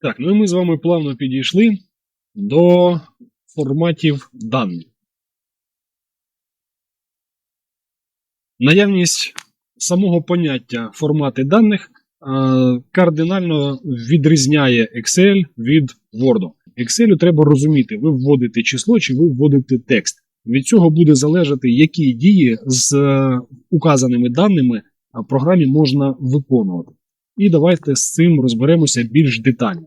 Так, ну і ми з вами плавно підійшли до форматів даних. Наявність самого поняття формати даних кардинально відрізняє Excel від Word. Excel треба розуміти, ви вводите число чи ви вводите текст. Від цього буде залежати, які дії з е, указаними даними програмі можна виконувати. І давайте з цим розберемося більш детально.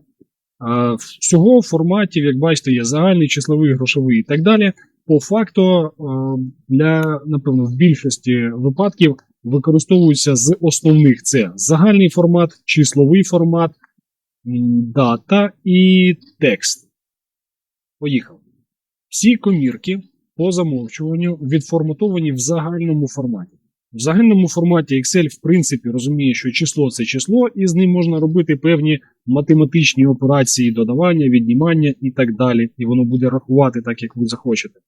Всього форматів, як бачите, є загальний, числовий, грошовий і так далі. По факту, для, напевно, в більшості випадків використовуються з основних це загальний формат, числовий формат, дата і текст. Поїхав. Всі комірки по замовчуванню відформатовані в загальному форматі. В загальному форматі Excel, в принципі, розуміє, що число це число, і з ним можна робити певні математичні операції, додавання, віднімання і так далі. І воно буде рахувати так, як ви захочете.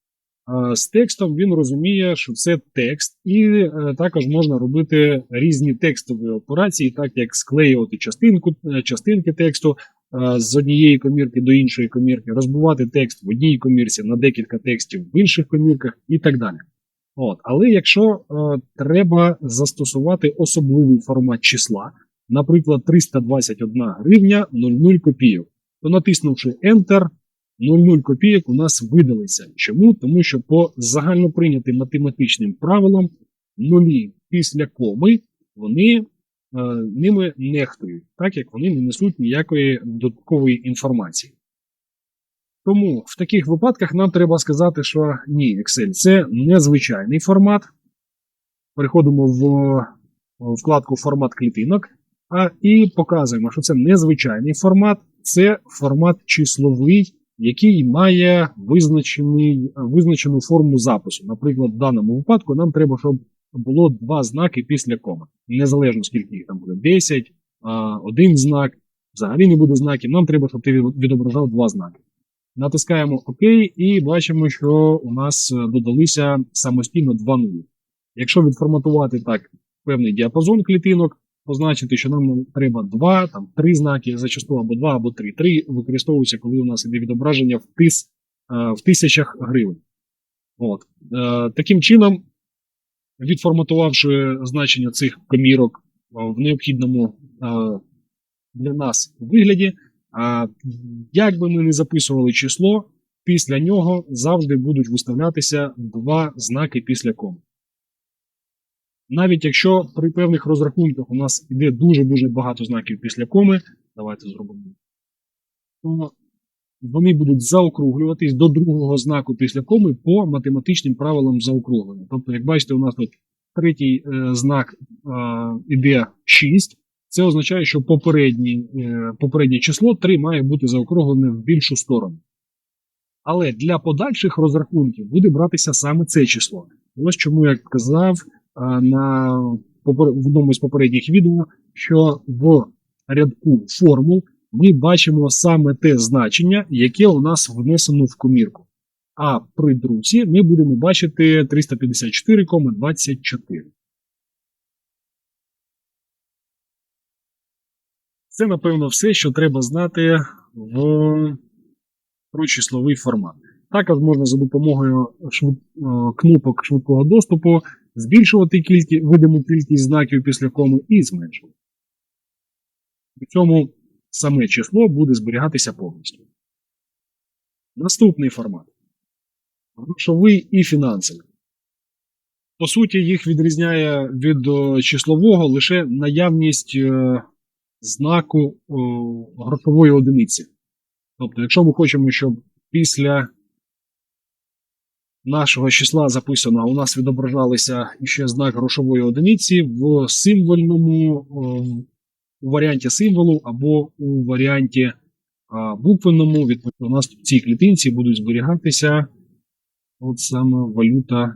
З текстом він розуміє, що це текст, і е, також можна робити різні текстові операції, так як склеювати частинку, е, частинки тексту е, з однієї комірки до іншої комірки, розбивати текст в одній комірці на декілька текстів в інших комірках і так далі. От. Але якщо е, треба застосувати особливий формат числа, наприклад, 321 гривня 00 копійок, то натиснувши Enter, 00 копійок у нас видалиться. Чому? Тому що по загальноприйнятим математичним правилам нулі після коми вони е, ними нехтують, так як вони не несуть ніякої додаткової інформації. Тому в таких випадках нам треба сказати, що ні, Excel це незвичайний формат. Переходимо в вкладку формат клітинок а, і показуємо, що це незвичайний формат, це формат числовий, який має визначену форму запису. Наприклад, в даному випадку нам треба, щоб було два знаки після коми. Незалежно скільки їх там буде 10, а, один знак, взагалі не буде знаків. Нам треба, щоб ти відображав два знаки. Натискаємо ОК і бачимо, що у нас е, додалися самостійно два нулі. Якщо відформатувати так певний діапазон клітинок, позначити, що нам треба два, там три знаки зачасту або два, або три. Три використовуються, коли у нас іде відображення в тис, е, в тисячах гривень. От. Е, Таким чином, відформатувавши значення цих комірок в необхідному для нас вигляді. Як би ми не записували число, після нього завжди будуть виставлятися два знаки після коми. Навіть якщо при певних розрахунках у нас йде дуже-дуже багато знаків після коми, давайте зробимо, то вони будуть заокруглюватись до другого знаку після коми по математичним правилам заокруглення. Тобто, як бачите, у нас тут третій е, знак іде 6. Це означає, що попереднє, попереднє число 3 має бути заокруглене в більшу сторону. Але для подальших розрахунків буде братися саме це число. Ось чому я казав на, в одному з попередніх відео, що в рядку формул ми бачимо саме те значення, яке у нас внесено в комірку. А при друзі ми будемо бачити 354,24. Це, напевно, все, що треба знати в про числовий формат. Також можна за допомогою швид... кнопок швидкого доступу збільшувати кількість, видиму кількість знаків після коми і зменшувати. При цьому саме число буде зберігатися повністю. Наступний формат грошовий і фінансовий. По суті, їх відрізняє від числового лише наявність знаку о, грошової одиниці. Тобто, якщо ми хочемо, щоб після нашого числа записано, у нас відображалися ще знак грошової одиниці в символьному о, у варіанті символу або у варіанті буквенному, відповідно, у нас в цій клітинці будуть зберігатися от саме валюта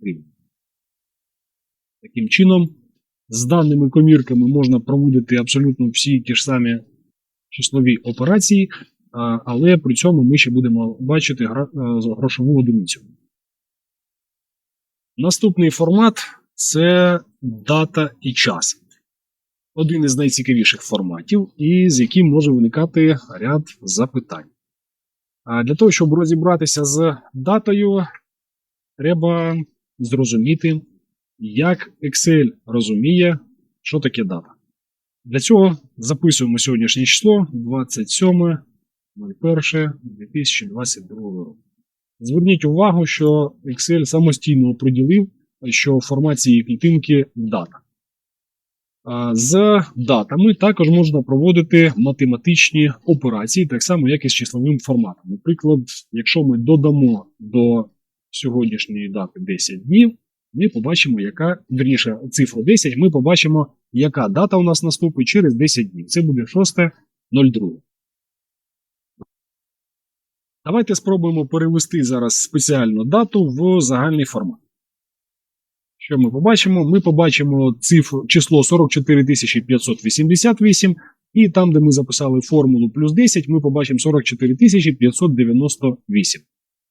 гривень. Таким чином. З даними комірками можна проводити абсолютно всі ті ж самі числові операції, але при цьому ми ще будемо бачити грошову одиницю. Наступний формат це дата і час. один із найцікавіших форматів, і з яким може виникати ряд запитань. Для того, щоб розібратися з датою, треба зрозуміти, як Excel розуміє, що таке дата. Для цього записуємо сьогоднішнє число 27.01.2022 року. Зверніть увагу, що Excel самостійно оприділив, що в форматі клітинки дата. З датами також можна проводити математичні операції, так само, як і з числовим форматом. Наприклад, якщо ми додамо до сьогоднішньої дати 10 днів, ми побачимо, яка, верніше, цифру 10, ми побачимо, яка дата у нас наступить через 10 днів. Це буде 6.02. Давайте спробуємо перевести зараз спеціальну дату в загальний формат. Що ми побачимо? Ми побачимо цифру, число 44588, і там, де ми записали формулу плюс 10, ми побачимо 44598.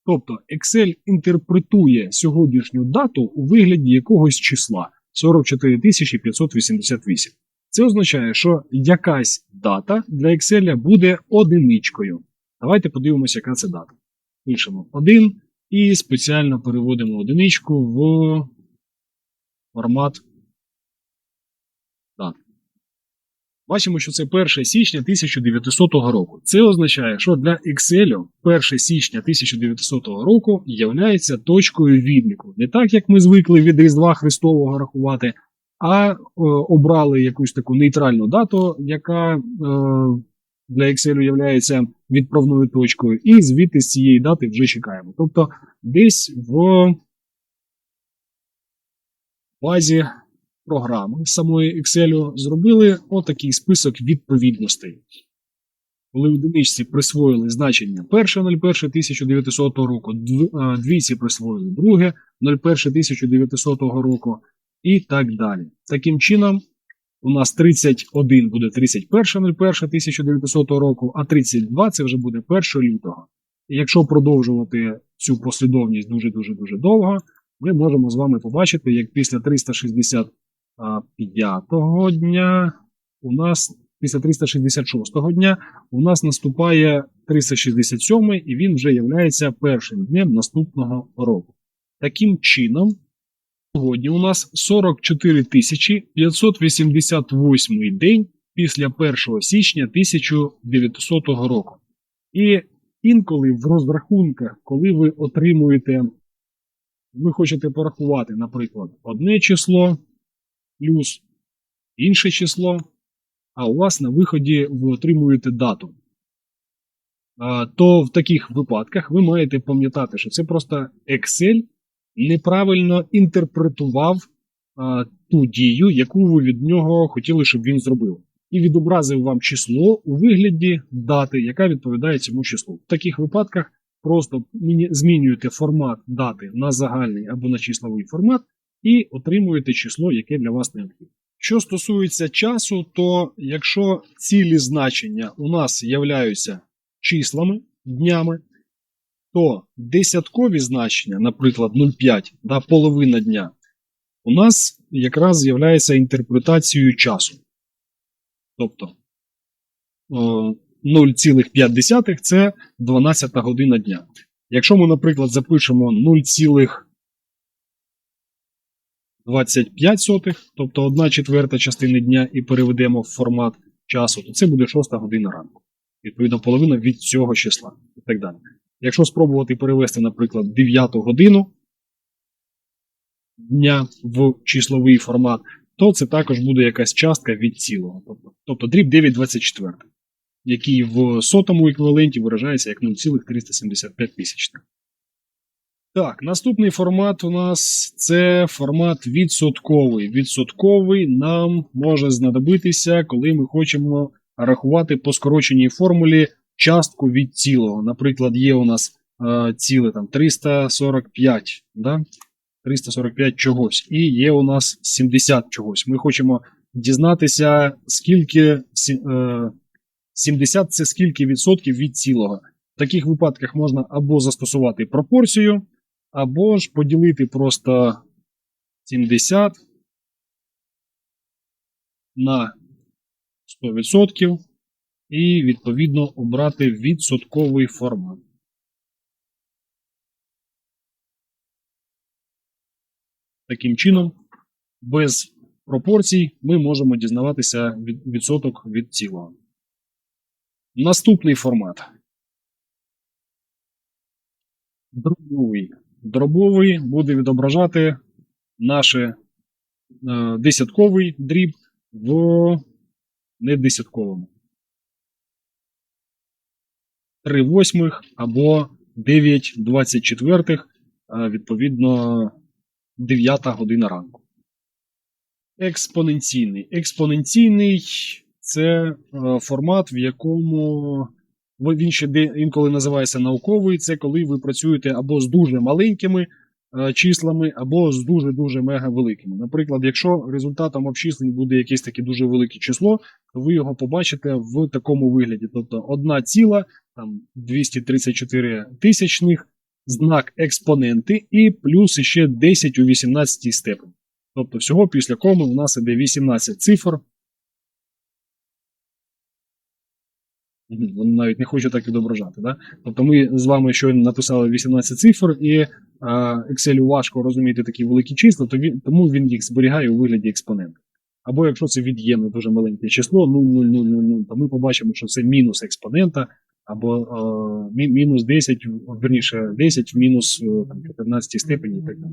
Тобто Excel інтерпретує сьогоднішню дату у вигляді якогось числа 44588. Це означає, що якась дата для Excel буде одиничкою. Давайте подивимося, яка це дата. Пишемо 1 і спеціально переводимо одиничку в формат дат. Бачимо, що це 1 січня 1900 року. Це означає, що для Excel 1 січня 1900 року є точкою відліку. Не так, як ми звикли від Різдва Христового рахувати, а е, обрали якусь таку нейтральну дату, яка е, для Excel є відправною точкою, і звідти з цієї дати вже чекаємо. Тобто десь в базі програми самої Excel зробили отакий список відповідностей. Коли в одиничці присвоїли значення 1.01.1900 року, а, двійці присвоїли друге 01.1900 року і так далі. Таким чином, у нас 31 буде 31.01.1900 року, а 32 це вже буде 1 лютого. І якщо продовжувати цю послідовність дуже-дуже дуже довго, ми можемо з вами побачити, як після 365 дня у нас після 366 дня у нас наступає 367 і він вже є першим днем наступного року. Таким чином, сьогодні у нас 44 588 день після 1 січня 1900 року. І інколи в розрахунках, коли ви отримуєте ви хочете порахувати, наприклад, одне число плюс інше число, а у вас на виході ви отримуєте дату. То в таких випадках ви маєте пам'ятати, що це просто Excel неправильно інтерпретував ту дію, яку ви від нього хотіли, щоб він зробив. І відобразив вам число у вигляді дати, яка відповідає цьому числу. В таких випадках просто змінюєте формат дати на загальний або на числовий формат і отримуєте число, яке для вас необхідне. Що стосується часу, то якщо цілі значення у нас являються числами, днями, то десяткові значення, наприклад, 0,5, да, половина дня, у нас якраз з'являється інтерпретацією часу. Тобто 0,5 це 12 година дня. Якщо ми, наприклад, запишемо 0,25, тобто 1 четверта частини дня, і переведемо в формат часу, то це буде 6 година ранку. Відповідно, половина від цього числа і так далі. Якщо спробувати перевести, наприклад, 9 годину дня в числовий формат, то це також буде якась частка від цілого. Тобто, тобто дріб 9,24, який в сотому еквіваленті виражається як 0,375 тисячних. Так, наступний формат у нас це формат відсотковий. Відсотковий нам може знадобитися, коли ми хочемо рахувати по скороченій формулі частку від цілого. Наприклад, є у нас е, ціле там 345, да? 345 чогось, і є у нас 70 чогось. Ми хочемо дізнатися, скільки е, 70 це скільки відсотків від цілого. В таких випадках можна або застосувати пропорцію, або ж поділити просто 70 на 100% і відповідно обрати відсотковий формат. Таким чином, без пропорцій ми можемо дізнаватися відсоток від цілого. Наступний формат. Дробовий. Дробовий буде відображати наше е, десятковий дріб в недесятковому. 3 восьмих або 9 24, е, відповідно 9 година ранку. Експоненційний. Експоненційний це е, формат, в якому він ще інколи називається науковий. Це коли ви працюєте або з дуже маленькими е, числами, або з дуже-дуже мега великими. Наприклад, якщо результатом обчислень буде якесь таке дуже велике число, то ви його побачите в такому вигляді. Тобто 1 ціла там 234 тисячних, знак експоненти і плюс ще 10 у 18 степені. Тобто, всього після коми у нас іде 18 цифр. Воно навіть не хоче так відображати. Да? Тобто ми з вами щойно написали 18 цифр, і Excel важко розуміти такі великі числа, то він, тому він їх зберігає у вигляді експонента. Або якщо це від'ємне дуже маленьке число 0,0000, то ми побачимо, що це мінус експонента, або е, мінус 10, верніше 10 в мінус е, там, 14 степені і так далі.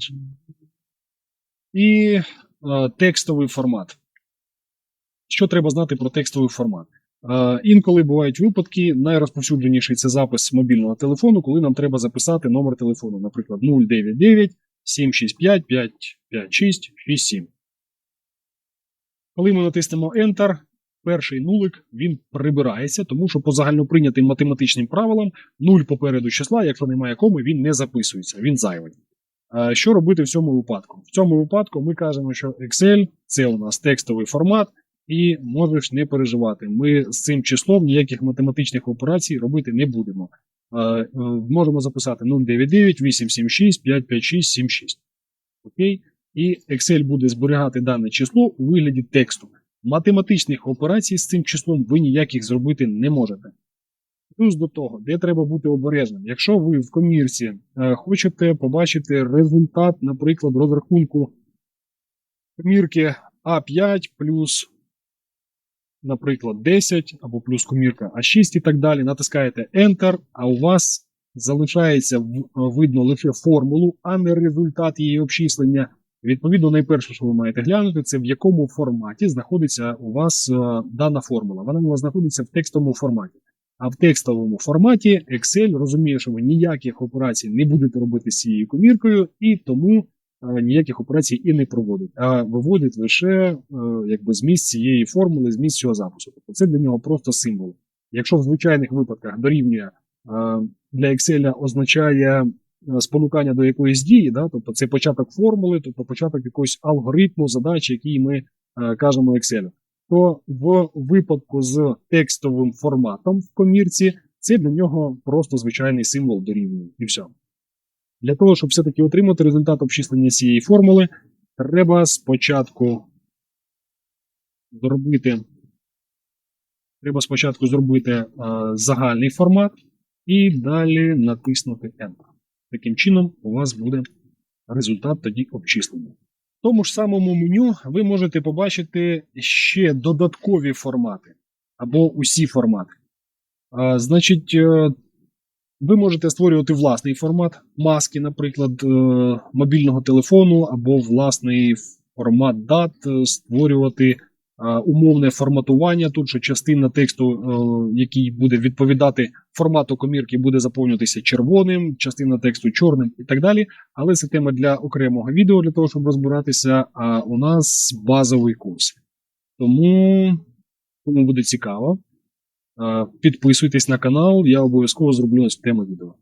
І е, текстовий формат. Що треба знати про текстовий формат? Е, інколи бувають випадки, найрозповсюдженіший це запис мобільного телефону, коли нам треба записати номер телефону, наприклад, 099 765 556 67. Коли ми натиснемо Enter, перший нулик він прибирається, тому що по загальноприйнятим математичним правилам 0 попереду числа, якщо немає коми, він не записується, він зайвий. Е, Що робити в цьому випадку? В цьому випадку ми кажемо, що Excel це у нас текстовий формат, і можеш не переживати. Ми з цим числом ніяких математичних операцій робити не будемо. Е, Можемо записати 099 876 556 76. Окей? І Excel буде зберігати дане число у вигляді тексту. Математичних операцій з цим числом ви ніяких зробити не можете. Плюс до того, де треба бути обережним. Якщо ви в комірці е, хочете побачити результат, наприклад, розрахунку комірки А5 плюс, наприклад, 10 або плюс комірка А6 і так далі, натискаєте Enter, а у вас залишається видно лише формулу, а не результат її обчислення. Відповідно, найперше, що ви маєте глянути, це в якому форматі знаходиться у вас е, дана формула. Вона у вас знаходиться в текстовому форматі. А в текстовому форматі Excel розуміє, що ви ніяких операцій не будете робити з цією коміркою, і тому е, ніяких операцій і не проводить, а виводить лише е, якби зміст цієї формули, зміст цього запису. Тобто це для нього просто символ. Якщо в звичайних випадках дорівнює е, для Excel означає е, спонукання до якоїсь дії, да, тобто це початок формули, тобто початок якогось алгоритму задач, який ми е, кажемо Excel, то в випадку з текстовим форматом в комірці це для нього просто звичайний символ дорівнює. І все. Для того, щоб все-таки отримати результат обчислення цієї формули, треба спочатку зробити. Треба спочатку зробити е, загальний формат і далі натиснути Enter. Таким чином, у вас буде результат тоді обчислення. В тому ж самому меню ви можете побачити ще додаткові формати або усі формати. А, значить, е, ви можете створювати власний формат маски, наприклад, е, мобільного телефону, або власний формат дат, е, створювати е, умовне форматування. Тут що частина тексту, який буде відповідати формату комірки, буде заповнюватися червоним, частина тексту чорним і так далі. Але це тема для окремого відео, для того, щоб розбиратися. А у нас базовий курс. Тому, кому буде цікаво, підписуйтесь на канал, я обов'язково зроблю на цю тему відео.